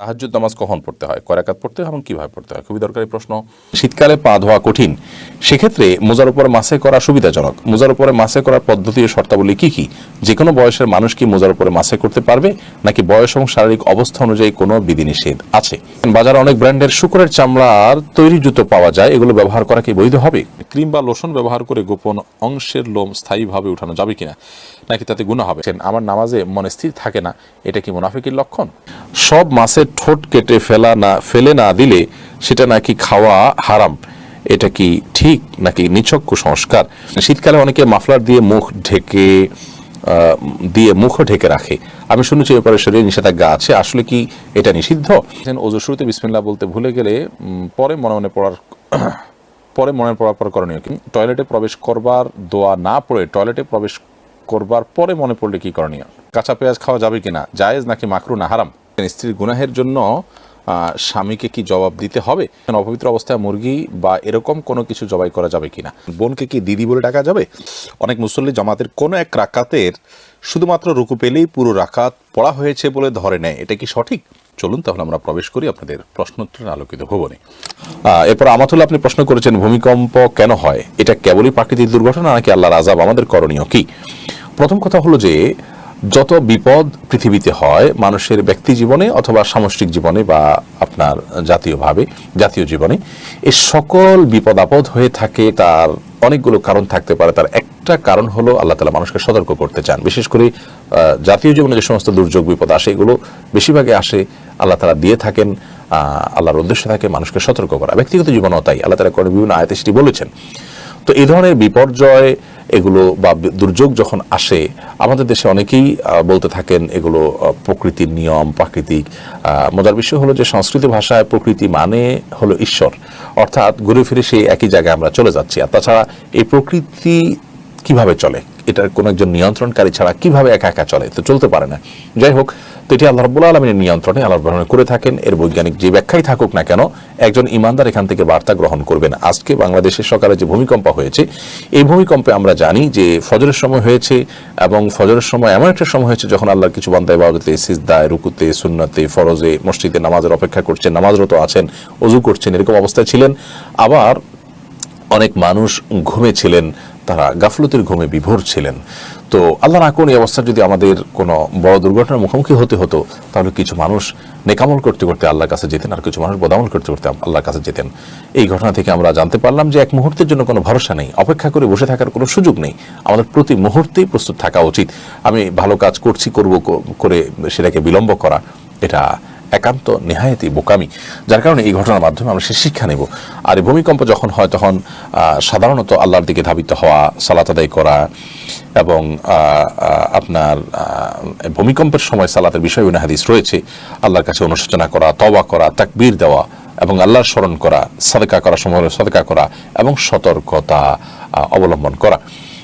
তাহাজ্জুদ নামাজ কখন পড়তে হয়? কয়রাকাত পড়তে হয় এবং কীভাবে পড়তে হয়? খুবই দরকারি প্রশ্ন। শীতকালে পা ধোয়া কঠিন। সেক্ষেত্রে মোজার উপরে মাসে করা সুবিধাজনক। মোজার উপরে মাসে করার পদ্ধতি ও শর্তাবলী কী কী? যে কোনো বয়সের মানুষ কি মোজার উপরে মাসে করতে পারবে? নাকি বয়স এবং শারীরিক অবস্থা অনুযায়ী কোনো বিধিনিষেধ আছে? বাজারে অনেক ব্র্যান্ডের শুকরের চামড়ার তৈরি জুতো পাওয়া যায়। এগুলো ব্যবহার করা কি বৈধ হবে? ক্রিম বা লোশন ব্যবহার করে গোপন অংশের লোম স্থায়ীভাবে উঠানো যাবে কিনা? নাকি তাতে গুণা হবে? আমার নামাজে মনে স্থির থাকে না, এটা কি মুনাফিকের লক্ষণ? সব মাছের ঠোঁট কেটে ফেলা না, ফেলে না দিলে সেটা নাকি খাওয়া হারাম? এটা কি ঠিক নাকি নিছক কুসংস্কার শীতকালে অনেকে মাফলার দিয়ে মুখ ঢেকে দিয়ে মুখও ঢেকে রাখে। আমি শুনেছি এ ব্যাপারে শরীরে নিষেধাজ্ঞা আছে, আসলে কি এটা নিষিদ্ধ? ওজু শুরুতে বিসমিল্লাহ বলতে ভুলে গেলে পরে মনে মনে পড়ার, পরে মনে পড়ার পর করণীয় টয়লেটে প্রবেশ করবার দোয়া না পড়ে টয়লেটে প্রবেশ করবার পরে মনে পড়লে কি করণীয়? কাঁচা পেঁয়াজ খাওয়া যাবে কিনা? জায়েজ নাকি মাকরু না হারাম? স্ত্রীর গুনাহের জন্য স্বামীকে কি জবাব দিতে হবে? অপবিত্র অবস্থায় মুরগি বা এরকম কোনো কিছু জবাই করা যাবে কিনা? বোনকে কি দিদি বলে ডাকা যাবে? অনেক মুসল্লি জামাতের কোনো এক রাকাতের শুধুমাত্র রুকু পেলেই পুরো রাকাত পড়া হয়েছে বলে ধরে নেয়। এটা কি সঠিক? চলুন তাহলে আমরা প্রবেশ করি আপনাদের প্রশ্নোত্তরের আলোকিত ভবনে। এরপর আমাতুল্লাহ আপনি প্রশ্ন করেছেন, ভূমিকম্প কেন হয়? এটা কেবলই প্রাকৃতিক দুর্ঘটনা নাকি আল্লাহর আজাব আমাদের করণীয় কি? প্রথম কথা হলো যে, যত বিপদ পৃথিবীতে হয়, মানুষের ব্যক্তি জীবনে অথবা সামষ্টিক জীবনে বা আপনার জাতীয়ভাবে জাতীয় জীবনে এই সকল বিপদ আপদ হয়ে থাকে, তার অনেকগুলো কারণ থাকতে পারে। তার একটা কারণ হলো আল্লাহ তালা মানুষকে সতর্ক করতে চান। বিশেষ করে জাতীয় জীবনে যে সমস্ত দুর্যোগ, বিপদ আসে, এগুলো বেশিরভাগে আসে, আল্লাহ তালা দিয়ে থাকেন আল্লাহর উদ্দেশ্য থাকে, মানুষকে সতর্ক করা। ব্যক্তিগত জীবনেও তাই। আল্লাহ তালা বিভিন্ন আয়তে সেটি বলেছেন। তো এই ধরনের বিপর্যয় এগুলো বা দুর্যোগ যখন আসে, আমাদের দেশে অনেকেই বলতে থাকেন এগুলো প্রকৃতির নিয়ম, প্রাকৃতিক মজার বিষয় হলো যে সংস্কৃত ভাষায় প্রকৃতি মানে হলো ঈশ্বর। অর্থাৎ ঘুরে ফিরে সেই একই জায়গায় আমরা চলে যাচ্ছি। আর তাছাড়া এই প্রকৃতি কীভাবে চলে? এটার কোনো একজন নিয়ন্ত্রণকারী ছাড়া কীভাবে একা একা চলে? তো চলতে পারে না। যাই হোক তো এটি আল্লাহ রব্বুল আলমিনের নিয়ন্ত্রণে আল্লাহ আলমিন করে থাকেন। এর বৈজ্ঞানিক যে ব্যাখ্যাই থাকুক না কেন, একজন ইমানদার এখান থেকে বার্তা গ্রহণ করবেন। আজকে বাংলাদেশের সকালে যে ভূমিকম্প হয়েছে, এই ভূমিকম্পে আমরা জানি যে ফজরের সময় হয়েছে এবং ফজরের সময় এমন একটা সময় হয়েছে যখন আল্লাহর কিছু বান্দা ইবাদতে, সিজদায়, রুকুতে, সুন্নতে, ফরজে, মসজিদে নামাজের অপেক্ষা করছেন, নামাজরত আছেন, অজু করছেন, এরকম অবস্থায় ছিলেন। আবার অনেক মানুষ ঘুমেছিলেন তারা গাফলতির ঘুমে বিভোর ছিলেন। তো আল্লাহ না কোন এই অবস্থা যদি আমাদের কোনো বড় দুর্ঘটনার মুখোমুখি হতে হতো, তাহলে কিছু মানুষ নেকামল করতে করতে আল্লাহর কাছে যেতেন আর কিছু মানুষ বদামল করতে করতে আল্লাহর কাছে যেতেন। এই ঘটনা থেকে আমরা জানতে পারলাম যে এক মুহূর্তের জন্য কোনো ভরসা নেই, অপেক্ষা করে বসে থাকার কোনো সুযোগ নেই। আমাদের প্রতি মুহূর্তেই প্রস্তুত থাকা উচিত। আমি ভালো কাজ করছি, করব করে সেটাকে বিলম্ব করা, এটা একান্ত নেহায়তি বোকামি, যার কারণে এই ঘটনার মাধ্যমে আমরা সে শিক্ষা নেব। আর এই ভূমিকম্প যখন হয়, তখন সাধারণত আল্লাহর দিকে ধাবিত হওয়া, সালাত আদায় করা এবং আপনার ভূমিকম্পের সময় সালাতের বিষয় হাদিস রয়েছে, আল্লাহর কাছে অনুশোচনা করা, তওবা করা, তাকবীর দেওয়া এবং আল্লাহর স্মরণ করা, সাদকা করা সময় সাদকা করা এবং সতর্কতা অবলম্বন করা।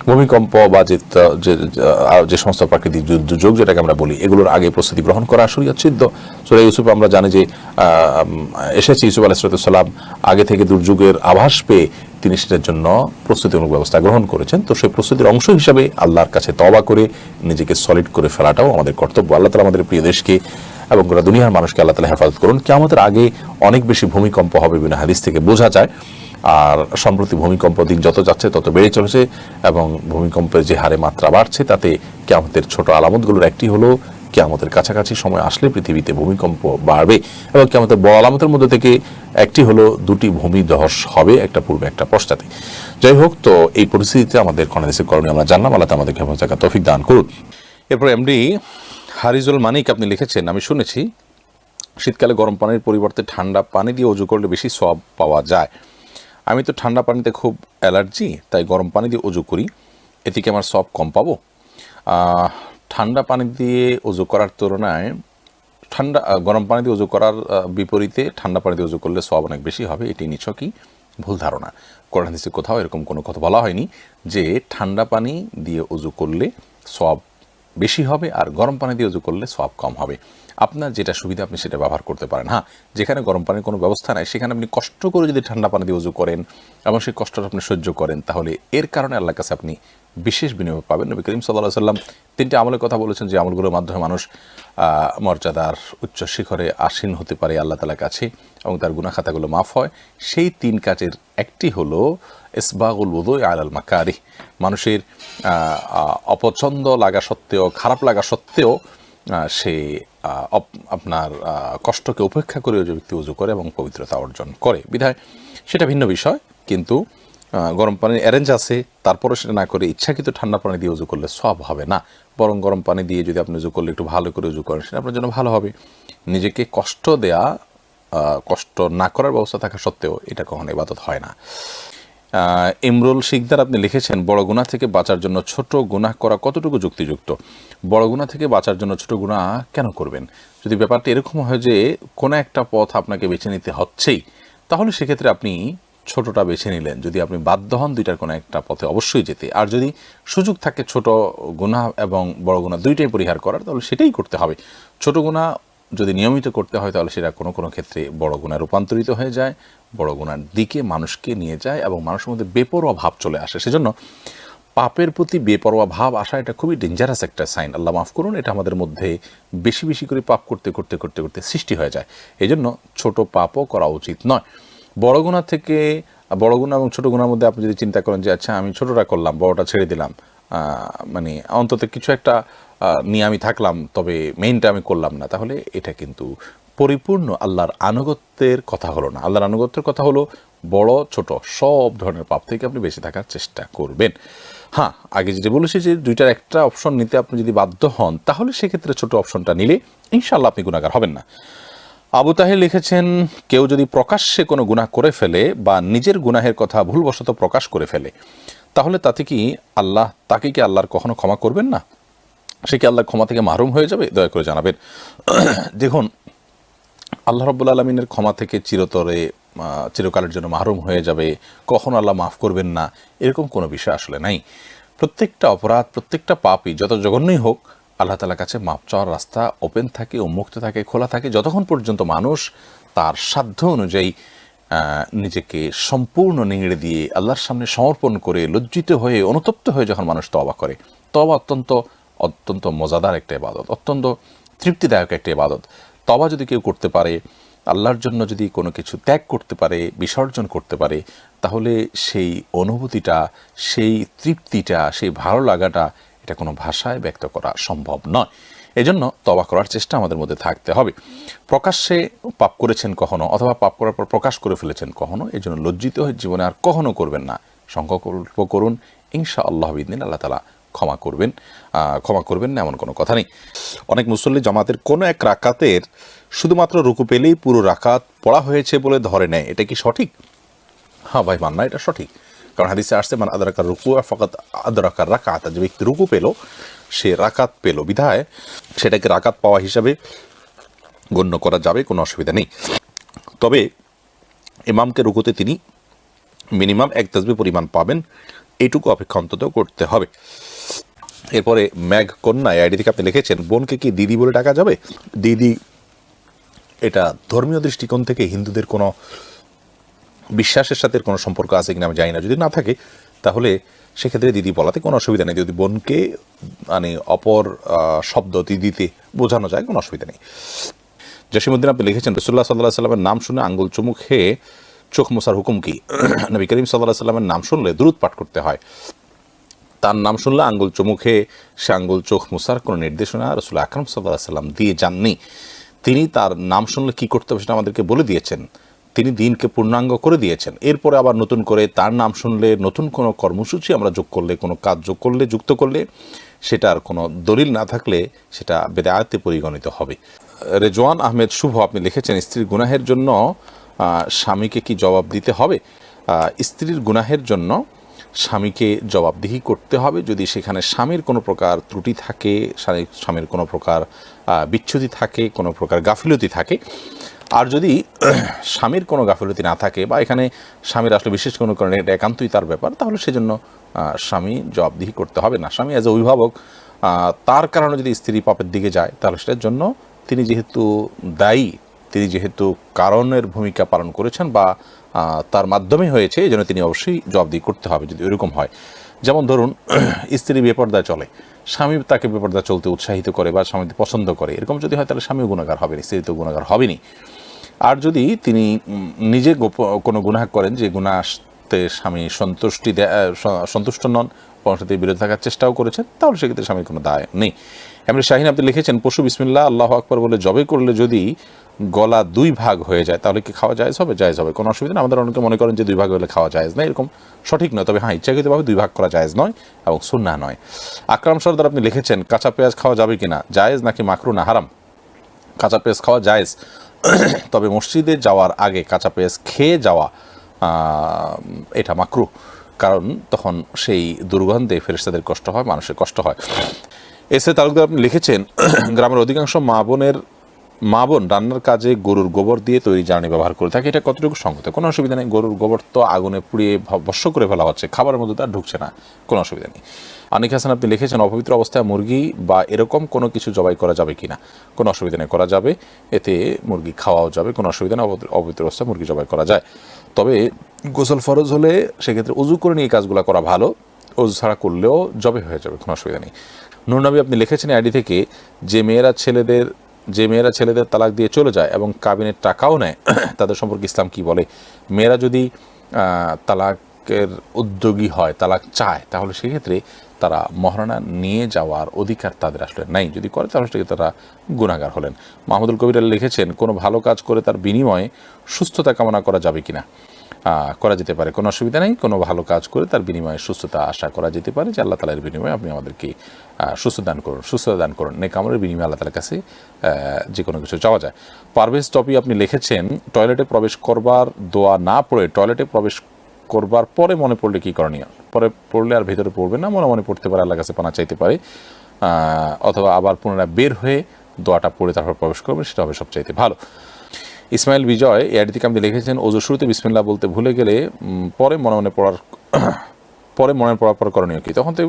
ভূমিকম্প বা যে যে সমস্ত প্রাকৃতিক দুর্যোগ যেটাকে আমরা বলি, এগুলোর আগে প্রস্তুতি গ্রহণ করা শরীয়ত সিদ্ধ সুরা ইউসুফ, আমরা জানি যে এসেছে ইউসুফ আলাইসালাম আগে থেকে দুর্যোগের আভাস পেয়ে তিনি সেটার জন্য প্রস্তুতিমূলক ব্যবস্থা গ্রহণ করেছেন। তো সেই প্রস্তুতির অংশ হিসাবে আল্লাহর কাছে তবা করে নিজেকে সলিড করে ফেলাটাও আমাদের কর্তব্য। আল্লাহ তালা আমাদের প্রিয় দেশকে এবং গোটা দুনিয়ার মানুষকে আল্লাহ তালা হেফাজত করুন। কি আমাদের আগে অনেক বেশি ভূমিকম্প হবে বিভিন্ন হাদিস থেকে বোঝা যায়। আর সম্প্রতি ভূমিকম্প দিন যত যাচ্ছে, তত বেড়ে চলেছে এবং ভূমিকম্পের যে হারে মাত্রা বাড়ছে, তাতে কেয়ামতের ছোট আলামতগুলোর একটি হলো, কেয়ামতের কাছাকাছি সময় আসলে পৃথিবীতে ভূমিকম্প বাড়বে এবং কেয়ামতের বড় আলামতের মধ্যে থেকে একটি হলো, দুটি ভূমি ধস হবে, একটা পূর্বে, একটা পশ্চাতে। যাই হোক, তো এই পরিস্থিতিতে আমাদের কর্ণদেশের করণীয় আমরা জানলাম, আল্লাহ আমাদেরকে হেফাজত থাকা তৌফিক দান করুন। এরপর এমডি হারিজুল মানিক আপনি লিখেছেন, আমি শুনেছি, শীতকালে গরম পানির পরিবর্তে ঠান্ডা পানি দিয়ে অজু করলে বেশি সব পাওয়া যায়। আমি তো ঠান্ডা পানিতে খুব অ্যালার্জি, তাই গরম পানি দিয়ে অজু করি। এতে কি আমার সব কম পাবো। ঠান্ডা পানি দিয়ে অজু করার তুলনায় ঠান্ডা গরম পানি দিয়ে অজু করার বিপরীতে ঠান্ডা পানি দিয়ে অজু করলে সব অনেক বেশি হবে, এটি নিছকই ভুল ধারণা। কোরআন হাদিসে কোথাও এরকম কোনো কথা বলা হয়নি যে ঠান্ডা পানি দিয়ে অজু করলে সব বেশি হবে আর গরম পানি দিয়ে উজু করলে সব কম হবে। আপনার যেটা সুবিধা আপনি সেটা ব্যবহার করতে পারেন। হ্যাঁ যেখানে গরম পানির কোনো ব্যবস্থা নাই, সেখানে আপনি কষ্ট করে যদি ঠান্ডা পানি দিয়ে উজু করেন এবং সেই কষ্টটা আপনি সহ্য করেন, তাহলে এর কারণে আল্লাহর কাছে আপনি বিশেষ বিনিয়োগ পাবেন। নবী করিম সাল্লাহ সাল্লাম তিনটি আমলের কথা বলেছেন, যে আমলগুলোর মাধ্যমে মানুষ মর্যাদার উচ্চ শিখরে আসীন হতে পারে আল্লাহ তালার কাছে এবং তার গুনা খাতাগুলো মাফ হয়। সেই তিন কাজের একটি হলো ইসবাগুল উদয় আলাল মাকারি মানুষের অপছন্দ লাগা সত্ত্বেও, খারাপ লাগা সত্ত্বেও সে আপনার কষ্টকে উপেক্ষা করে যে ব্যক্তি উজু করে এবং পবিত্রতা অর্জন করে। বিধায় সেটা ভিন্ন বিষয়, কিন্তু গরম পানির অ্যারেঞ্জ আছে তারপরে সেটা না করে ইচ্ছাকৃত ঠান্ডা পানি দিয়ে উজু করলে সব হবে না। বরং গরম পানি দিয়ে যদি আপনি উজু করলে একটু ভালো করে উজু করেন, সেটা আপনার জন্য ভালো হবে। নিজেকে কষ্ট দেয়া কষ্ট না করার ব্যবস্থা থাকা সত্ত্বেও এটা কখনো ইবাদত হয় না। ইমরুল শিকদার, আপনি লিখেছেন, বড় গুণা থেকে বাঁচার জন্য ছোট গুনাহ করা কতটুকু যুক্তিযুক্ত? বড় গুণা থেকে বাঁচার জন্য ছোট গুণা কেন করবেন? যদি ব্যাপারটা এরকম হয় যে কোনো একটা পথ আপনাকে বেছে নিতে হচ্ছেই, তাহলে সেক্ষেত্রে আপনি ছোটটা বেছে নিলেন। যদি আপনি বাধ্য হন দুইটার কোনো একটা পথে অবশ্যই যেতে। আর যদি সুযোগ থাকে ছোট গুণা এবং বড় গুণা দুইটাই পরিহার করার, তাহলে সেটাই করতে হবে। ছোট গুণা যদি নিয়মিত করতে হয়, তাহলে সেটা কোনো কোনো ক্ষেত্রে বড় গুণায় রূপান্তরিত হয়ে যায়, বড় গুণার দিকে মানুষকে নিয়ে যায় এবং মানুষের মধ্যে বেপরোয়া ভাব চলে আসে। সেজন্য পাপের প্রতি বেপরোয়া ভাব আসা এটা খুবই ডেঞ্জারাস একটা সাইন আল্লাহ মাফ করুন, এটা আমাদের মধ্যে বেশি বেশি করে পাপ করতে করতে করতে করতে সৃষ্টি হয়ে যায়। এই জন্য ছোটো পাপও করা উচিত নয়। বড় গুণা থেকে, বড় গুণা এবং ছোটো গুণার মধ্যে আপনি যদি চিন্তা করেন যে আচ্ছা আমি ছোটোটা করলাম, বড়টা ছেড়ে দিলাম। মানে অন্তত কিছু একটা নিয়ে আমি থাকলাম, তবে মেইনটা আমি করলাম না। তাহলে এটা কিন্তু পরিপূর্ণ আল্লাহর আনুগত্যের কথা হলো না। আল্লাহর আনুগত্যের কথা হলো বড়, ছোট, সব ধরনের পাপ থেকে আপনি বেঁচে থাকার চেষ্টা করবেন। হ্যাঁ আগে যেটা বলেছি যে দুইটার একটা অপশন নিতে আপনি যদি বাধ্য হন, তাহলে সেক্ষেত্রে ছোট অপশনটা নিলে ইনশাল্লাহ আপনি গুণাগার হবেন না। আবু তাহের লিখেছেন, কেউ যদি প্রকাশ্যে কোনো গুনাহ করে ফেলে বা নিজের গুনাহের কথা ভুলবশত প্রকাশ করে ফেলে, তাহলে তাতে কি আল্লাহ, তাকে কি আল্লাহর কখনো ক্ষমা করবেন না? সে কি আল্লাহর ক্ষমা থেকে মাহরুম হয়ে যাবে? দয়া করে জানাবেন। দেখুন, আল্লাহ রব্বুল আলমিনের ক্ষমা থেকে চিরতরে চিরকালের জন্য মাহরুম হয়ে যাবে। কখনো আল্লাহ মাফ করবেন না। এরকম কোনো বিষয় আসলে নাই। প্রত্যেকটা অপরাধ, প্রত্যেকটা পাপই, যত জঘন্যই হোক, আল্লাহ তালার কাছে মাপ চাওয়ার রাস্তা ওপেন থাকে উন্মুক্ত থাকে, খোলা থাকে। যতক্ষণ পর্যন্ত মানুষ তার সাধ্য অনুযায়ী নিজেকে সম্পূর্ণ নিংড়ে দিয়ে আল্লাহর সামনে সমর্পণ করে লজ্জিত হয়ে, অনুতপ্ত হয়ে যখন মানুষ তবা করে তবা অত্যন্ত অত্যন্ত মজাদার একটা ইবাদত, অত্যন্ত তৃপ্তিদায়ক একটা ইবাদত। তবা যদি কেউ করতে পারে, আল্লাহর জন্য যদি কোনো কিছু ত্যাগ করতে পারে, বিসর্জন করতে পারে, তাহলে সেই অনুভূতিটা, সেই তৃপ্তিটা, সেই ভালো লাগাটা এটা কোনো ভাষায় ব্যক্ত করা সম্ভব নয়। এজন্য তবা করার চেষ্টা আমাদের মধ্যে থাকতে হবে। প্রকাশ্যে পাপ করেছেন কখনো অথবা পাপ করার পর প্রকাশ করে ফেলেছেন কখনো এই জন্য লজ্জিত হয়ে জীবনে আর কখনো করবেন না। সংকল্প করুন ইনশা আল্লাহ বিদিন আল্লাহ তালা ক্ষমা করবেন ক্ষমা করবেন না, এমন কোনো কথা নেই। অনেক মুসল্লি জামাতের কোনো এক রাকাতের শুধুমাত্র রুকু পেলেই পুরো রাকাত পড়া হয়েছে বলে ধরে নেয়। এটা কি সঠিক? হ্যাঁ ভাই, মান্না, এটা সঠিক। কারণ হাদিসে আসছে মানে আদারাকার রুকু, ফকাত আদারাকার রাকাত। যে ব্যক্তি রুকু পেল, সে রাকাত পেল বিধায়, সেটাকে রাকাত পাওয়া হিসাবে গণ্য করা যাবে, কোনো অসুবিধা নেই। তবে ইমামকে রুকুতে তিনি মিনিমাম এক তসবি পরিমাণ পাবেন, এটুকু অপেক্ষা অন্তত করতে হবে। এরপরে ম্যাগ কন্যা আইডি থেকে আপনি লিখেছেন, বোনকে কি দিদি বলে ডাকা যাবে? দিদি, এটা ধর্মীয় দৃষ্টিকোণ থেকে হিন্দুদের কোনো বিশ্বাসের সাথে কোনো সম্পর্ক আছে কিনা আমি জানি না। যদি না থাকে, তাহলে সেক্ষেত্রে দিদি বলাতে কোনো অসুবিধা নেই। যদি বোনকে মানে অপর শব্দ দিদিতে বোঝানো যায়, কোনো অসুবিধা নেই। জসিমুদ্দিন আপনি লিখেছেন রসুল্লাহ সাল্লাহ সাল্লামের নাম শুনে আঙ্গুল চুমুক খেয়ে চোখ মোসার হুকুম কি? নবী করিম সাল্লাহ সাল্লামের নাম শুনলে দ্রুত পাঠ করতে হয়। তার নাম শুনলে আঙ্গুল চমুখে সে আঙ্গুল চোখ মুসার কোনো নির্দেশনা রসুল আকরম সাল্লাহ সাল্লাম দিয়ে যাননি। তিনি তার নাম শুনলে কি করতে হবে সেটা আমাদেরকে বলে দিয়েছেন। তিনি দিনকে পূর্ণাঙ্গ করে দিয়েছেন। এরপরে আবার নতুন করে তার নাম শুনলে নতুন কোনো কর্মসূচি আমরা যোগ করলে, কোনো কাজ যোগ করলে, যুক্ত করলে সেটার কোনো দলিল না থাকলে সেটা বেদায়তে পরিগণিত হবে। রেজওয়ান আহমেদ শুভ, আপনি লিখেছেন, স্ত্রীর গুনাহের জন্য স্বামীকে কি জবাব দিতে হবে? স্ত্রীর গুনাহের জন্য স্বামীকে জবাবদিহি করতে হবে। যদি সেখানে স্বামীর কোনো প্রকার ত্রুটি থাকে স্বামীর কোনো প্রকার বিচ্ছুতি থাকে, কোনো প্রকার গাফিলতি থাকে, আর যদি স্বামীর কোনো গাফিলতি না থাকে বা এখানে স্বামীর আসলে বিশেষ কোনো কারণে এটা একান্তই তার ব্যাপার, তাহলে সেজন্য স্বামী জবাবদিহি করতে হবে। না, স্বামী অ্যাজ এ অভিভাবক তার কারণে যদি স্ত্রী পাপের দিকে যায়, তাহলে সেটার জন্য তিনি যেহেতু দায়ী, তিনি যেহেতু কারণের ভূমিকা পালন করেছেন বা তার মাধ্যমে হয়েছে, এই জন্য তিনি অবশ্যই জবাবদিহি করতে হবে যদি এরকম হয়। যেমন ধরুন, স্ত্রী বেপর্দায় চলে। স্বামী তাকে বেপর্দা চলতে উৎসাহিত করে বা স্বামী পছন্দ করে, এরকম যদি হয় তাহলে স্বামীও গুণাগার হবেনি, স্ত্রী তো গুণাগার হবেনি আর যদি তিনি নিজে গোপ- কোনো গুনাহ করেন যে গুনাহতে স্বামী সন্তুষ্টি সন্তুষ্ট নন পরবর্তীতে বিরত থাকার চেষ্টাও করেছেন, তাহলে সেক্ষেত্রে স্বামীর কোনো দায় নেই। এমনি শাহিন আপনি লিখেছেন, পশু বিসমিল্লাহ, আল্লাহ আকবর বলে জবে করলে যদি গলা দুই ভাগ হয়ে যায়, তাহলে কি খাওয়া যায় হবে? জায়েজ হবে। কোনো অসুবিধা নেই। আমাদের অনেকে মনে করেন যে দুই ভাগ হলে খাওয়া যায় না এরকম সঠিক নয়। তবে হ্যাঁ ইচ্ছাকৃতভাবে দুই ভাগ করা জায়েজ নয় এবং সুন্না নয়। আকরাম সর্দার, আপনি লিখেছেন, কাঁচা পেঁয়াজ খাওয়া যাবে কিনা? জায়েজ নাকি মাকরু না? হারাম। কাঁচা পেঁয়াজ খাওয়া জায়েজ। তবে মসজিদে যাওয়ার আগে কাঁচা পেঁয়াজ খেয়ে যাওয়া এটা মাকরু কারণ তখন সেই দুর্গন্ধে ফেরেস্তাদের কষ্ট হয়, মানুষের কষ্ট হয়। এসে তালুকদার, আপনি লিখেছেন, গ্রামের অধিকাংশ মা বোনের মা বোন রান্নার কাজে গরুর গোবর দিয়ে তৈরি জ্বালানি ব্যবহার করে থাকে। এটা কতটুকু সঙ্গত? কোনো অসুবিধা নেই। গরুর গোবর তো আগুনে পুড়িয়ে ভ- ভস্ম করে ফেলা হচ্ছে। খাবারের মধ্যে তার ঢুকছে না। কোনো অসুবিধা নেই। আনিক হাসান, আপনি লিখেছেন, অপবিত্র অবস্থায় মুরগি বা এরকম কোনো কিছু জবাই করা যাবে কি না কোনো অসুবিধা নেই। করা যাবে। এতে মুরগি খাওয়াও যাবে। কোনো অসুবিধা নেই। অপবিত্র- অবস্থায় মুরগি জবাই করা যায়। তবে গোসল ফরজ হলে সেক্ষেত্রে উজু করে নিয়ে কাজগুলো করা ভালো। অজু ছাড়া করলেও জবে হয়ে যাবে। কোনো অসুবিধা নেই। নুরনবী আপনি লিখেছেন আইডি থেকে, যে মেয়েরা ছেলেদের যে মেয়েরা ছেলেদের তালাক দিয়ে চলে যায় এবং কাবিনের টাকাও নেয়, তাদের সম্পর্কে ইসলাম কি বলে? মেয়েরা যদি তালাকের উদ্যোগী হয়, তালাক চায়, তাহলে সেক্ষেত্রে তারা মহারণা নিয়ে যাওয়ার অধিকার তাদের আসলে নাই। যদি করে, তাহলে সেক্ষেত্রে তারা গুণাগার হলেন। মাহমুদুল কবির লিখেছেন, কোনো ভালো কাজ করে তার বিনিময়ে সুস্থতা কামনা করা যাবে কিনা? করা যেতে পারে। কোনো অসুবিধা নেই, কোনো ভালো কাজ করে তার বিনিময়ে সুস্থতা আশা করা যেতে পারে যে আল্লাহ তালার বিনিময়ে আপনি আমাদেরকে সুস্থ দান করুন সুস্থতা দান করুন। নেক আমলের বিনিময়ে আল্লাহ তালার কাছে যে কোনো কিছু চাওয়া যায়। পারভেজ টপি আপনি লিখেছেন, টয়লেটে প্রবেশ করবার দোয়া না পড়ে টয়লেটে প্রবেশ করবার পরে মনে পড়লে কি করণীয়? পরে পড়লে আর ভেতরে পড়বে না, মনে মনে পড়তে পারে আল্লাহ কাছে পানা চাইতে পারে। অথবা আবার পুনরায় বের হয়ে দোয়াটা পড়ে তারপর প্রবেশ করবে, সেটা হবে সবচাইতে ভালো। ইসমাইল বিজয় এর দিকে আপনি লিখেছেন ওজু শুরুতে বিসমিল্লাহ বলতে ভুলে গেলে পরে মনে মনে পড়ার পরে মনে পড়ার পর করণীয় কি? তখন তো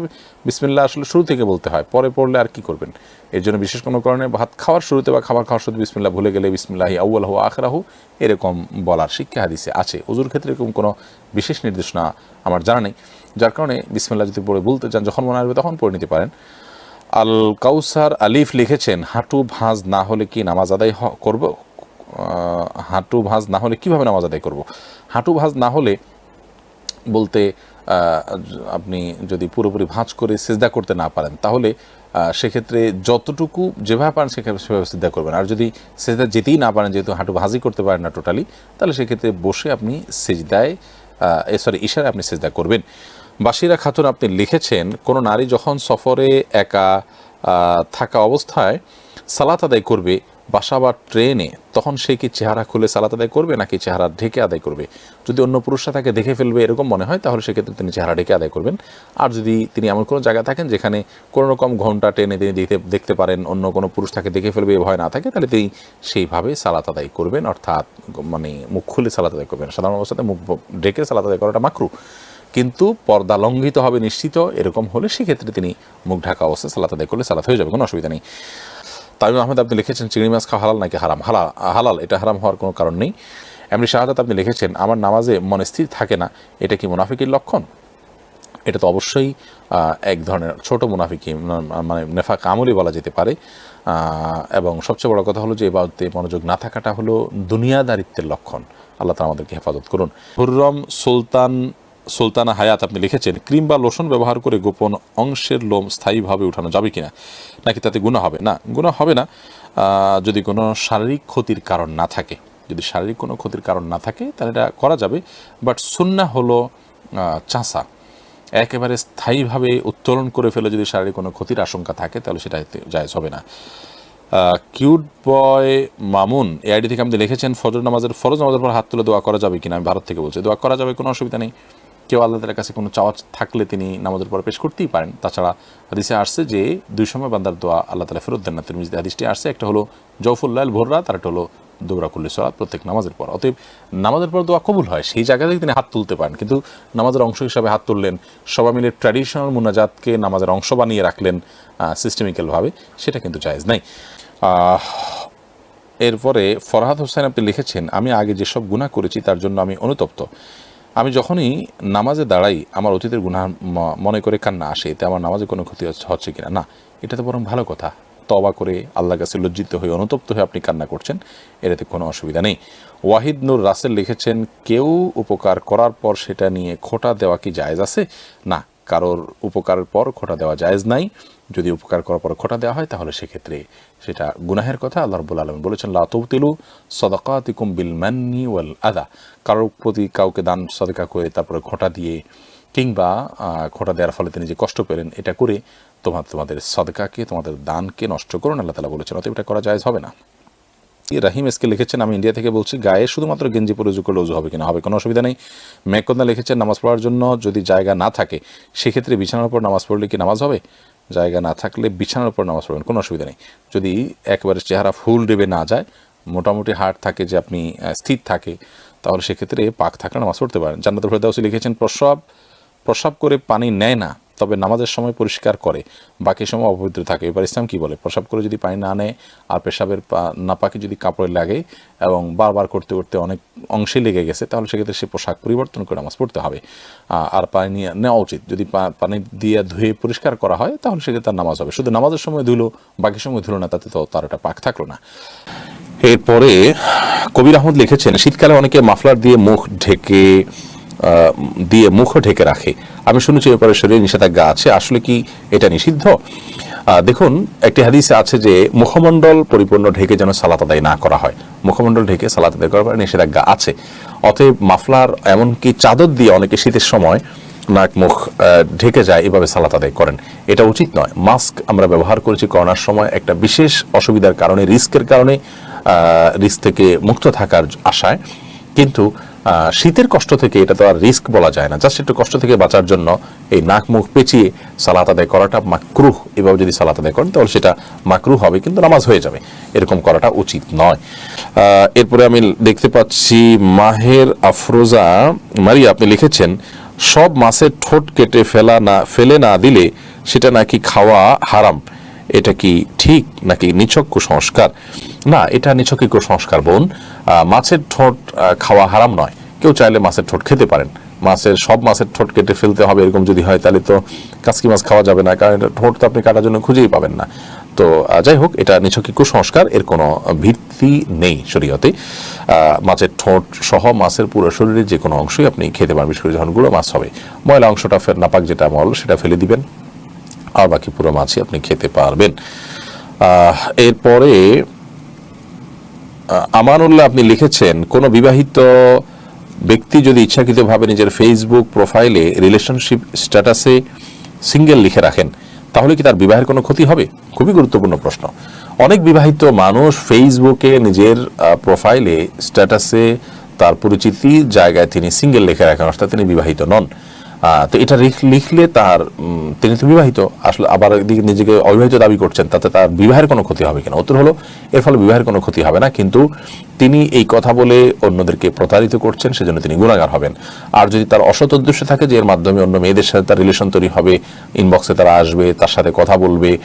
বিসমিল্লা আসলে শুরু থেকে বলতে হয়, পরে পড়লে আর কি করবেন? এর জন্য বিশেষ কোনো কারণে ভাত খাওয়ার শুরুতে বা খাবার খাওয়ার শুরুতে বিসমিল্লাহ ভুলে গেলে বিসমিল্লাহি আউ্লাহ আখরাহু, এরকম বলার শিক্ষা হাদিসে আছে। ওজুর ক্ষেত্রে এরকম কোনো বিশেষ নির্দেশনা আমার জানা নেই। যার কারণে বিসমিল্লা যদি পড়ে বলতে চান, যখন মনে আসবে তখন পড়ে নিতে পারেন। আল কাউসার আলিফ লিখেছেন, হাঁটু ভাঁজ না হলে কি নামাজ আদায় করব? হাঁটু ভাঁজ না হলে কীভাবে নামাজ আদায় করব? হাঁটু ভাঁজ না হলে বলতে আপনি যদি পুরোপুরি ভাঁজ করে সেজদা করতে না পারেন, তাহলে সেক্ষেত্রে যতটুকু যেভাবে পারেন সেক্ষেত্রে সেভাবে সেজদা করবেন। আর যদি সেজদা যেতেই না পারেন, যেহেতু হাঁটু ভাঁজই করতে পারেন না টোটালি তাহলে সেক্ষেত্রে বসে আপনি সেজদায় সরি ইশারে আপনি সেজদা করবেন। বাসিরা খাতুন আপনি লিখেছেন, কোনো নারী যখন সফরে একা থাকা অবস্থায় সালাত আদায় করবে বাসা বা ট্রেনে তখন সে কি চেহারা খুলে সালাত আদায় করবে নাকি চেহারা ঢেকে আদায় করবে? যদি অন্য পুরুষরা তাকে দেখে ফেলবে এরকম মনে হয়, তাহলে সেক্ষেত্রে তিনি চেহারা ঢেকে আদায় করবেন। আর যদি তিনি এমন কোনো জায়গায় থাকেন যেখানে কোনো রকম ঘণ্টা টেনে তিনি দেখতে দেখতে পারেন, অন্য কোনো পুরুষ তাকে দেখে ফেলবে, এ ভয় না থাকে, তাহলে তিনি সেইভাবে সালাত আদায় করবেন, অর্থাৎ মানে মুখ খুলে সালাত আদায় করবেন। সাধারণ অবস্থাতে মুখ ঢেকে সালাত আদায় করাটা মাকরু। কিন্তু পর্দা লঙ্ঘিত হবে নিশ্চিত, এরকম হলে সেক্ষেত্রে তিনি মুখ ঢাকা অবস্থায় সালাত আদায় করলে সালাত হয়ে যাবে, কোনো অসুবিধা নেই। তামিম আহমেদ আপনি লিখেছেন, চিংড়ি মাছ খাওয়া হালাল নাকি হারাম? হালাল হালাল, এটা হারাম হওয়ার কোনো কারণ নেই। এমনি শাহাদাত আপনি লিখেছেন, আমার নামাজে মনে স্থির থাকে না, এটা কি মুনাফিকের লক্ষণ? এটা তো অবশ্যই এক ধরনের ছোট মুনাফিকি মানে নেফাক আমলি বলা যেতে পারে। এবং সবচেয়ে বড় কথা হলো যে এবারতে মনোযোগ না থাকাটা হলো দুনিয়াদারিত্বের লক্ষণ। আল্লাহ তালা আমাদেরকে হেফাজত করুন। হুররম সুলতান সুলতানা হায়াত আপনি লিখেছেন, ক্রিম বা লোশন ব্যবহার করে গোপন অংশের লোম স্থায়ীভাবে উঠানো যাবে কিনা? নাকি তাতে গুণা হবে? না গুণা হবে না। যদি কোনো শারীরিক ক্ষতির কারণ না থাকে, যদি শারীরিক কোনো ক্ষতির কারণ না থাকে, তাহলে এটা করা যাবে। বাট সুন্না হলো চাষা একেবারে স্থায়ীভাবে উত্তোলন করে ফেলে যদি শারীরিক কোনো ক্ষতির আশঙ্কা থাকে, তাহলে সেটা জায়েজ হবে না। কিউট বয় মামুন, এআইডি থেকে আপনি লিখেছেন, ফজর নামাজের ফরজ নামাজের পর হাত তুলে দোয়া করা যাবে কিনা? আমি ভারত থেকে বলছি, দোয়া করা যাবে, কোনো অসুবিধা নেই। কেউ আল্লাহ তালার কাছে কোনো চাওয়া থাকলে তিনি নামাজের পর পেশ করতেই পারেন। তাছাড়া হাদিসে আসছে যে দুই সময় বান্দার দোয়া আল্লাহ তালা ফেরত দেন না। তিনি হাদিসটি আসছে, একটা হলো জৌফুল্লাহ ভোররা তার একটা হলো দৌড়া করলে সরাত প্রত্যেক নামাজের পর। অতএব নামাজের পর দোয়া কবুল হয়, সেই জায়গা থেকে তিনি হাত তুলতে পারেন। কিন্তু নামাজের অংশ হিসাবে হাত তুললেন, সবাই মিলে ট্র্যাডিশনাল মুনাজাতকে নামাজের অংশ বানিয়ে রাখলেন সিস্টেমিক্যালভাবে সেটা কিন্তু জায়েজ নাই। এরপরে ফরহাদ হোসেন আপনি লিখেছেন, আমি আগে যেসব গুনাহ করেছি তার জন্য আমি অনুতপ্ত। আমি যখনই নামাজে দাঁড়াই, আমার অতীতের ম- মনে করে কান্না আসে, এতে আমার নামাজে কোনো ক্ষতি হচ্ছে- কিনা? না, এটা তো বরং ভালো কথা। তবা করে আল্লাহর কাছে লজ্জিত হয়ে, অনুতপ্ত হয়ে আপনি কান্না করছেন এটাতে কোনো অসুবিধা নেই। ওয়াহিদ নূর রাসেল লিখেছেন, কেউ উপকার করার পর সেটা নিয়ে খোটা দেওয়া কি জায়েজ আছে? না, কারোর উপকারের পর খোটা দেওয়া জায়েজ নাই। যদি উপকার করার পর খোটা দেওয়া হয়, তাহলে সেক্ষেত্রে সেটা গুনাহের কথা আল্লাহ রব্বুল আলম বলেছেন লাতুতিলু সদাকাতিকুম বিল মান্নি ওয়াল আদা। কারোর প্রতি কাউকে দান, সদকা করে তারপরে খোটা দিয়ে কিংবা খোটা দেওয়ার ফলে তিনি যে কষ্ট পেলেন, এটা করে তোমার তোমাদের সদকাকে, তোমাদের দানকে নষ্ট করুন, আল্লাহ তালা বলেছেন। অতএব এটা করা যায় হবে না। রাহিম এসকে লিখেছেন, আমি ইন্ডিয়া থেকে বলছি, গায়ে শুধুমাত্র গেঞ্জি পরে উজু করলে উজু হবে কিনা? হবে, কোনো অসুবিধা নেই। মেকন্দা লিখেছেন, নামাজ পড়ার জন্য যদি জায়গা না থাকে, সেক্ষেত্রে বিছানার উপর নামাজ পড়লে কি নামাজ হবে? জায়গা না থাকলে বিছানার উপর নামাজ পড়বেন, কোনো অসুবিধা নেই। যদি একবারে চেহারা ফুল ডেবে না যায়, মোটামুটি হার্ট থাকে, যে আপনি স্থির থাকে, তাহলে সেক্ষেত্রে পাক থাকলে নামাজ পড়তে পারেন। জান্নাতুল ফেরদাউসি লিখেছেন প্রস্রাব প্রস্রাব করে পানি নেয় না তবে নামাজের সময় পরিষ্কার করে, বাকি সময় অপবিত্র থাকে। এবার ইসলাম কি বলে? প্রসাব করে যদি পানি না নেয় আর পেশাবের নাপাকে যদি কাপড়ে লাগে এবং বারবার করতে করতে অনেক অংশে লেগে গেছে, তাহলে সেক্ষেত্রে সে পোশাক পরিবর্তন করে নামাজ পড়তে হবে। আর পানি নেওয়া উচিত। যদি পানি দিয়ে ধুয়ে পরিষ্কার করা হয়, তাহলে সেক্ষেত্রে তার নামাজ হবে। শুধু নামাজের সময় ধুলো, বাকি সময় ধুলো না, তাতে তো তার একটা পাক থাকল না। এরপরে কবির আহমদ লিখেছেন, শীতকালে অনেকে মাফলার দিয়ে মুখ ঢেকে দিয়ে মুখও ঢেকে রাখে। আমি শুনেছি এ ব্যাপারে শরীরে নিষেধাজ্ঞা আছে। আসলে কি এটা নিষিদ্ধ? দেখুন, একটি হাদিসে আছে যে মুখমণ্ডল পরিপূর্ণ ঢেকে যেন সালাত আদায় না করা হয়। মুখমণ্ডল ঢেকে সালাত আদায় করার নিষেধাজ্ঞা আছে। অতএব মাফলার এমনকি চাদর দিয়ে অনেকে শীতের সময় নাক, মুখ ঢেকে যায়, এভাবে সালাত আদায় করেন। এটা উচিত নয়। মাস্ক আমরা ব্যবহার করেছি করোনার সময় একটা বিশেষ অসুবিধার কারণে, রিস্কের কারণে রিস্ক থেকে মুক্ত থাকার আশায়। কিন্তু শীতের কষ্ট থেকে এটা তো আর রিস্ক বলা যায় না। জাস্ট একটু কষ্ট থেকে বাঁচার জন্য এই নাক মুখ পেঁচিয়ে সালাত আদায় করাটা মাকরুহ। এভাবে যদি সালাত আদায় করেন, তাহলে সেটা মাকরুহ হবে, কিন্তু নামাজ হয়ে যাবে। এরকম করাটা উচিত নয়। এরপরে আমি দেখতে পাচ্ছি মাহের আফরোজা। মারিয়া, আপনি লিখেছেন, সব মাছের ঠোঁট কেটে ফেলা না ফেলে না দিলে সেটা নাকি খাওয়া হারাম। এটা কি ঠিক নাকি নিছক কুসংস্কার? না, এটা নিছক কুসংস্কার, বোন। মাছের ঠোঁট খাওয়া হারাম নয়। কেউ চাইলে মাছের ঠোঁট খেতে পারেন। মাছের, সব মাছের ঠোঁট কেটে ফেলতে হবে এরকম যদি হয়, তাহলে তো কাসকি মাছ খাওয়া যাবে না, কারণ ঠোঁট তো আপনি কাটার জন্য খুঁজেই পাবেন না। তো যাই হোক, এটা নিছকই কুসংস্কার, এর কোনো ভিত্তি নেই শরীয়তে। মাছের ঠোঁট সহ মাছের পুরো শরীরের যে কোনো অংশই আপনি খেতে পারেন বিশেষ করে যখন গুঁড়ো মাছ হবে, ময়লা অংশটা নাপাক যেটা মল, সেটা ফেলে দিবেন। আর বাকি পুরো মাছই আপনি খেতে পারবেন। এরপরে আমানুল্লাহ আপনি লিখেছেন, কোনো বিবাহিত ব্যক্তি যদি ইচ্ছাকৃতভাবে নিজের ফেসবুক প্রোফাইলে রিলেশনশিপ স্ট্যাটাসে সিঙ্গেল লিখে রাখেন, তাহলে কি তার বিবাহের কোনো ক্ষতি হবে? খুবই গুরুত্বপূর্ণ প্রশ্ন। অনেক বিবাহিত মানুষ ফেসবুকে নিজের প্রোফাইলে স্ট্যাটাসে তার পরিচিতি জায়গায় তিনি সিঙ্গেল লিখে রাখেন, অর্থাৎ তিনি বিবাহিত নন। তো এটা লিখ- লিখলে তার তিনি তো বিবাহিত, আসলে আবার এদিকে নিজেকে অবিবাহিত দাবি করছেন, তাতে তার বিবাহের কোনো ক্ষতি হবে কিনা? উত্তর হলো, এর ফলে বিবাহের কোনো ক্ষতি হবে না, কিন্তু তিনি এই কথা বলে অন্যদেরকে প্রতারিত করছেন, সেজন্য তিনি গুণাগার হবেন। আর যদি তার অসৎ উদ্দেশ্য থাকে যে এর মাধ্যমে অন্য মেয়েদের সাথে তার রিলেশন তৈরি হবে ইনবক্সে তারা আসবে, তার সাথে কথা বলবে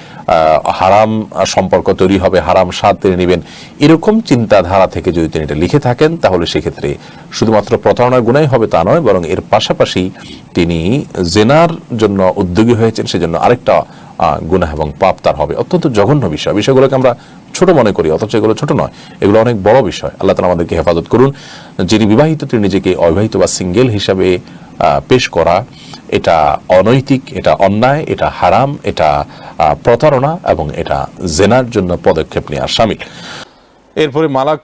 হারাম সম্পর্ক তৈরি হবে, হারাম স্বাদ তিনি নেবেন, এরকম চিন্তাধারা থেকে যদি তিনি এটা লিখে থাকেন, তাহলে সেক্ষেত্রে শুধুমাত্র প্রতারণার গুণাই হবে তা নয়, বরং এর পাশাপাশি তিনি জেনার জন্য উদ্যোগী হয়েছেন, সেজন্য আরেকটা গুনাহ এবং পাপ তার হবে। অত্যন্ত জঘন্য বিষয়। বিষয়গুলোকে আমরা ছোট মনে করি, অথচ এগুলো ছোট নয়। এগুলো অনেক বড় বিষয়। আল্লাহ তালা আমাদেরকে হেফাজত করুন। যিনি বিবাহিত, তিনি নিজেকে অবিবাহিত বা সিঙ্গেল হিসাবে পেশ করা, এটা অনৈতিক, এটা অন্যায়, এটা হারাম, এটা প্রতারণা এবং এটা জেনার জন্য পদক্ষেপ নেওয়ার সামিল। এরপরে মালাক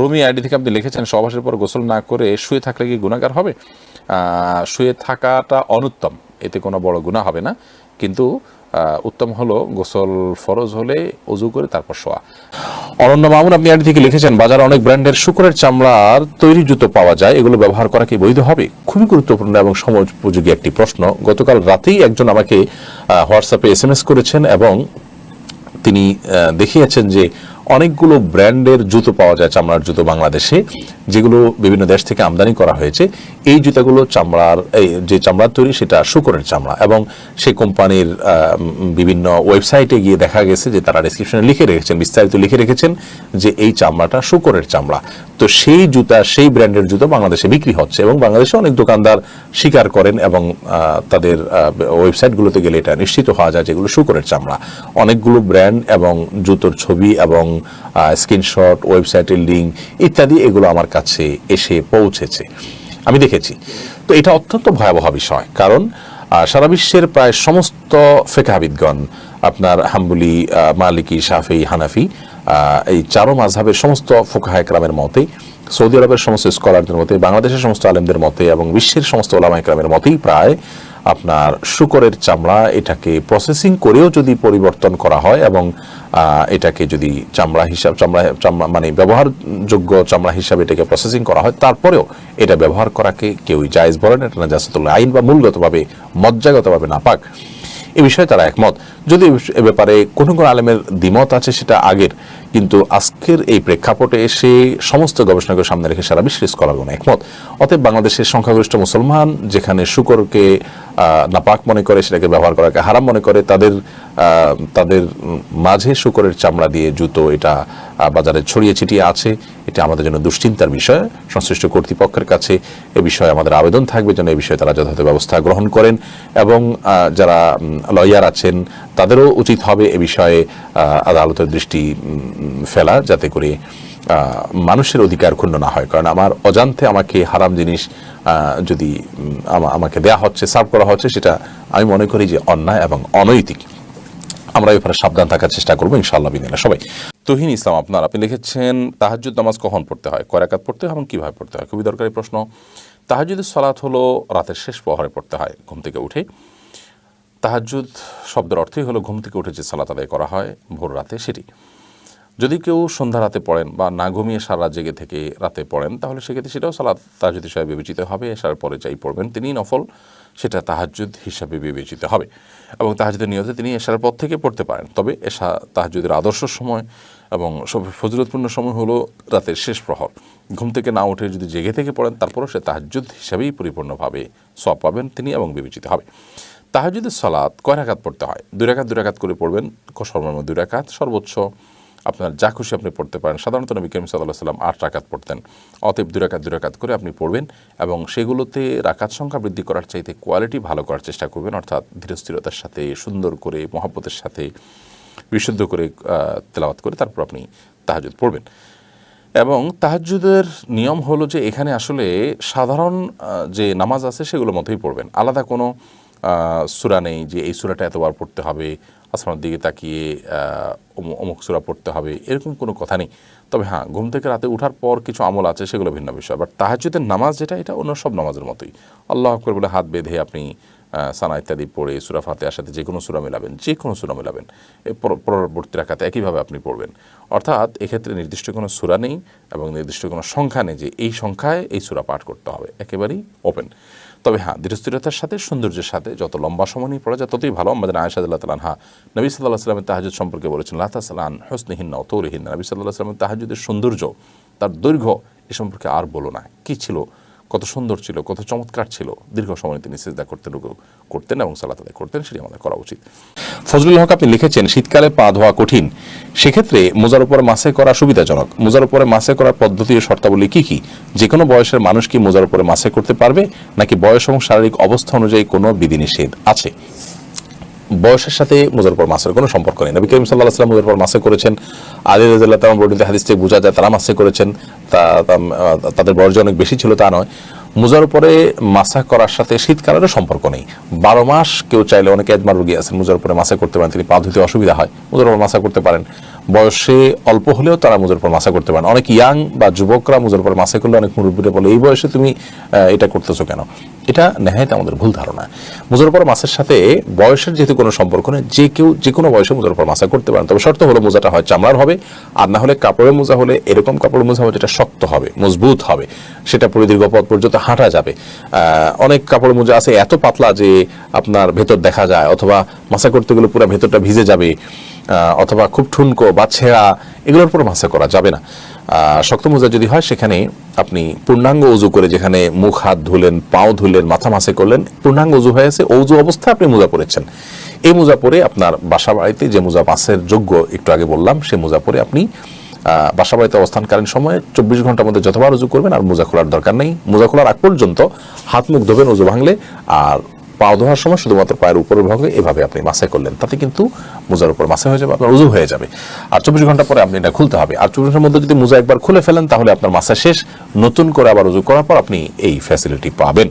রুমি আইডি থেকে আপনি লিখেছেন, সহবাসের পর গোসল না করে শুয়ে থাকলে কি গুণাগার হবে? শুয়ে থাকাটা অনুত্তম, এতে কোনো বড় গুণা হবে না। কিন্তু উত্তম হলো গোসল ফরজ হলে অজু করে তারপর শোয়া। অনন্য মামুন, আপনি আইডি থেকে লিখেছেন, বাজারে অনেক ব্র্যান্ডের শুকরের চামড়ার তৈরি জুতো পাওয়া যায়, এগুলো ব্যবহার করা কি বৈধ হবে? খুবই গুরুত্বপূর্ণ এবং সময় উপযোগী একটি প্রশ্ন। গতকাল রাতেই একজন আমাকে হোয়াটসঅ্যাপে এস করেছেন এবং তিনি দেখিয়েছেন যে অনেকগুলো ব্র্যান্ডের জুতো পাওয়া যায় চামড়ার জুতো বাংলাদেশে, যেগুলো বিভিন্ন দেশ থেকে আমদানি করা হয়েছে। এই জুতাগুলো চামড়ার, এই যে চামড়ার তৈরি সেটা শুকরের চামড়া এবং সেই কোম্পানির বিভিন্ন ওয়েবসাইটে গিয়ে দেখা গেছে যে তারা ডিসক্রিপশনে লিখে রেখেছেন, বিস্তারিত লিখে রেখেছেন যে এই চামড়াটা শুকরের চামড়া। তো সেই জুতা, সেই ব্র্যান্ডের জুতো বাংলাদেশে বিক্রি হচ্ছে এবং বাংলাদেশে অনেক দোকানদার স্বীকার করেন এবং তাদের ওয়েবসাইটগুলোতে গেলে এটা নিশ্চিত হওয়া যায় যেগুলো শুকরের চামড়া। অনেকগুলো ব্র্যান্ড এবং জুতোর ছবি এবং স্ক্রিনশট ওয়েবসাইটের লিঙ্ক ইত্যাদি এগুলো আমার কাছে এসে পৌঁছেছে। আমি দেখেছি। তো এটা অত্যন্ত ভয়াবহ বিষয় কারণ সারা বিশ্বের প্রায় সমস্ত ফেকাহাবিদগণ, আপনার হাম্বুলি মালিকি, শাফি, হানাফি এই চারো মাঝহের সমস্ত ফোকাহা একরামের মতে সৌদি আরবের সমস্ত স্কলারদের মতে বাংলাদেশের সমস্ত আলেমদের মতে এবং বিশ্বের সমস্ত ওলামা একরামের মতেই প্রায় আপনার শুকরের চামড়া এটাকে প্রসেসিং করেও যদি পরিবর্তন করা হয় এবং এটাকে যদি চামড়া হিসাব, চামড়া চামড়া মানে ব্যবহারযোগ্য চামড়া হিসাবে এটাকে প্রসেসিং করা হয়, তারপরেও এটা ব্যবহার করাকে কেউই জায়েজ বলেন এটা নাজাসাতুল্লাহ আইন বা মূলগতভাবে, মজ্জাগতভাবে নাপাক। এ বিষয়ে তারা একমত। যদি এ ব্যাপারে কোনো কোনো আলেমের দ্বিমত আছে, সেটা আগের। কিন্তু আজকের এই প্রেক্ষাপটে এসে সমস্ত গবেষণাকে সামনে রেখে সারা বিশ্বের স্কলারগণ একমত। অতএব বাংলাদেশের সংখ্যাগরিষ্ঠ মুসলমান যেখানে শুকরকে নাপাক মনে করে, সেটাকে ব্যবহার করাকে হারাম মনে করে, তাদের তাদের মাঝে শুকরের চামড়া দিয়ে জুতো, এটা বাজারে ছড়িয়ে ছিটিয়ে আছে। এটা আমাদের জন্য দুশ্চিন্তার বিষয়। সংশ্লিষ্ট কর্তৃপক্ষের কাছে এ বিষয়ে আমাদের আবেদন থাকবে যেন এ বিষয়ে তারা যথাযথ ব্যবস্থা গ্রহণ করেন এবং যারা লয়ার আছেন, তাদেরও উচিত হবে এ বিষয়ে আদালতের দৃষ্টি ফেলা যাতে করে মানুষের অধিকার ক্ষুণ্ণ না হয়। কারণ আমার অজান্তে আমাকে হারাম জিনিস যদি আমাকে দেয়া হচ্ছে, সার্ভ করা হচ্ছে, সেটা আমি মনে করি যে অন্যায় এবং অনৈতিক। আমরা এই ব্যাপারে সাবধান থাকার চেষ্টা করব, ইনশাআল্লাহ, বিদিনা সবাই। তুহিন ইসলাম, আপনার আপনি লিখেছেন, তাহাজ্জুদ নামাজ কখন পড়তে হয়? কয় রাকাত পড়তে হয় এবং কীভাবে পড়তে হয়? খুবই দরকারি প্রশ্ন। তাহাজুদের সলাৎ হলো রাতের শেষ প্রহরে পড়তে হয়, ঘুম থেকে উঠে তাহাজ্জুদ শব্দের অর্থই হলো ঘুম থেকে উঠে যে সালাত আদায় করা হয় ভোর রাতে সেটি। যদি কেউ সন্ধ্যা রাতে পড়েন বা না ঘুমিয়ে সারা জেগে থেকে রাতে পড়েন, তাহলে সেক্ষেত্রে সেটাও সালাদ তাহাজুদ হিসাবে বিবেচিত হবে। এসার পরে যাই পড়বেন, তিনি নফল, সেটা তাহাজুদ হিসাবে বিবেচিত হবে। এবং তাহাজুদের নিয়তে তিনি এশার পর থেকে পড়তে পারেন। তবে এশা তাহাজুদের আদর্শ সময় এবং সব ফজিলতপূর্ণ সময় হলো রাতের শেষ প্রহর। ঘুম থেকে না উঠে যদি জেগে থেকে পড়েন, তারপরও সে তাহাজুদ হিসাবেই পরিপূর্ণভাবে সব পাবেন, তিনি এবং বিবেচিত হবে। তাহাজুদের সালাত কয় রাকাত পড়তে হয়? দুই রাকাত দুই রাকাত করে পড়বেন সর্বনিম্ন দুই রাকাত, সর্বোচ্চ আপনার যা খুশি আপনি পড়তে পারেন। সাধারণত নবী করিম সাল্লাহ সাল্লাম আট রাকাত পড়তেন। অতএব দুই রাকাত দুই রাকাত করে আপনি পড়বেন এবং সেগুলোতে রাকাত সংখ্যা বৃদ্ধি করার চাইতে কোয়ালিটি ভালো করার চেষ্টা করবেন, অর্থাৎ ধীরস্থিরতার সাথে, সুন্দর করে, মহাব্বতের সাথে বিশুদ্ধ করে তেলাওয়াত করে তারপর আপনি তাহাজুদ পড়বেন। এবং তাহাজ্জুদের নিয়ম হলো যে এখানে আসলে সাধারণ যে নামাজ আছে সেগুলোর মতোই পড়বেন। আলাদা কোনো সূরা নেই যে এই সূরাটা এতবার পড়তে হবে, আসমানের দিকে তাকিয়ে অমুক সূরা পড়তে হবে, এরকম কোনো কথা নেই। তবে হ্যাঁ ঘুম থেকে রাতে ওঠার পর কিছু আমল আছে সেগুলো ভিন্ন বিষয়। বাট তাহাজ্জুদের নামাজ যেটা, এটা অন্য সব নামাজের মতোই। আল্লাহ আকবর বলে হাত বেঁধে আপনি সানা ইত্যাদি পড়ে সুরা ফাতেহার সাথে যে কোনো সুরা মেলাবেন, যে কোনো সুরা মেলাবেন পরবর্তী রাখাতে একইভাবে আপনি পড়বেন। অর্থাৎ এক্ষেত্রে নির্দিষ্ট কোনো সুরা নেই এবং নির্দিষ্ট কোনো সংখ্যা নেই যে এই সংখ্যায় এই সুরা পাঠ করতে হবে। একেবারেই ওপেন তবে হ্যাঁ দৃঢ়স্থিরতার সাথে, সৌন্দর্যের সাথে যত লম্বা সময় নিয়ে পড়া যায়, ততই ভালো। আমাদের আয়সাদুল্লাহ তালান হা নবী সাল্লাহ সাল্লামের তাহাজুদ সম্পর্কে বলেছেন লাতা সালান হসনিহিন্না তৌরিহিন্না। নবী সাল্লাহ সাল্লামের তাহাজুদের সৌন্দর্য, তার দৈর্ঘ্য এ সম্পর্কে আর বলো না। কী ছিল কত সুন্দর ছিল, কত চমৎকার ছিল। দীর্ঘ সময় তিনি সেজদা করতেন রুকু করতেন এবং সালাত আদায় করতেন, সেটি আমাদের করা উচিত। ফজলুল হক আপনি লিখেছেন, শীতকালে পা ধোয়া কঠিন। সেক্ষেত্রে মোজার উপরে মাসে করা সুবিধাজনক। মোজার উপরে মাসে করার পদ্ধতি ও শর্তাবলী কি কি? যে কোনো বয়সের মানুষ কি মোজার উপরে মাসে করতে পারবে, নাকি বয়স এবং শারীরিক অবস্থা অনুযায়ী কোনো বিধিনিষেধ আছে? বয়সের সাথে মুজরপর মাসের কোনো সম্পর্ক নেই। নবী করিম সাল্লাহ সাল্লাম মুজরপর মাসে করেছেন। আলী রাজাল্লাহ তালাম বর্ণিত হাদিস থেকে বোঝা যায় তারা মাসে করেছেন। তা- তাদের বয়স অনেক বেশি ছিল তা নয়। মুজার উপরে মাসা করার সাথে শীতকালেরও সম্পর্ক নেই। বারো মাস কেউ চাইলে অনেকে একবার রোগী আছেন মোজার উপরে মাসা করতে পারেন, তিনি পা ধুতে অসুবিধা হয়, মুজার উপর মাসা করতে পারেন। বয়সে অল্প হলেও তারা মুজার উপর মাসা করতে পারেন। অনেক ইয়াং বা যুবকরা মুজার উপর মাসা করলে অনেক মুরব্বীরা বলে, এই বয়সে তুমি এটা করতেছো কেন? এটা নেহায়ত আমাদের ভুল ধারণা। মুজার উপর মাসের সাথে বয়সের যেহেতু কোনো সম্পর্ক নেই, যে কেউ, যে কোনো বয়সে মুজার উপর মাসা করতে পারেন। তবে শর্ত হলো মোজাটা হয় চামড়ার হবে, আর না হলে কাপড়ের মোজা হলে এরকম কাপড়ের মোজা হবে যেটা শক্ত হবে, মজবুত হবে, সেটা পুরো দীর্ঘ পথ পর্যন্ত হাঁটা যাবে। অনেক কাপড় মোজা আছে এত পাতলা যে আপনার ভেতর দেখা যায়, অথবা মাসা করতে গেলে পুরো ভেতরটা ভিজে যাবে অথবা খুব ঠুনকো বা ছেঁড়া, এগুলোর উপর মাসা করা যাবে না। শক্ত মোজা যদি হয়, সেখানে আপনি পূর্ণাঙ্গ উজু করে যেখানে মুখ, হাত ধুলেন, পাও ধুলেন, মাথা মাসে করলেন, পূর্ণাঙ্গ উজু হয়েছে অজু অবস্থায় আপনি মোজা পরেছেন। এই মোজা পরে আপনার বাসা বাড়িতে যে মোজা মাসের যোগ্য, একটু আগে বললাম, সে মোজা পরে আপনি আহ, বাসা বাড়িতে অবস্থানকালীন সময়ে চব্বিশ ঘণ্টার মধ্যে যতবার উজু করবেন আর মোজা খোলার দরকার নেই। মোজা খোলার আগ পর্যন্ত হাত মুখ ধোবেন উজু ভাঙলে আর পা ধোয়ার সময় শুধুমাত্র পায়ের উপরের ভাগে এভাবে আপনি মাসে করলেন তাতে কিন্তু মোজার উপর মাসে হয়ে যাবে আপনার উজু হয়ে যাবে। আর চব্বিশ ঘণ্টা পরে আপনি এটা খুলতে হবে। আর চব্বিশ ঘণ্টার মধ্যে যদি মোজা একবার খুলে ফেলেন তাহলে আপনার মাসা শেষ। নতুন করে আবার উজু করার পর আপনি এই ফ্যাসিলিটি পাবেন।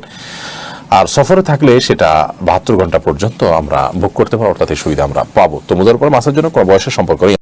আর সফরে থাকলে সেটা বাহাত্তর ঘণ্টা পর্যন্ত আমরা বুক করতে পারব অর্থাৎ এই সুবিধা আমরা পাবো। তো মোজার উপর মাসের জন্য কোনো বয়সের সম্পর্ক নেই।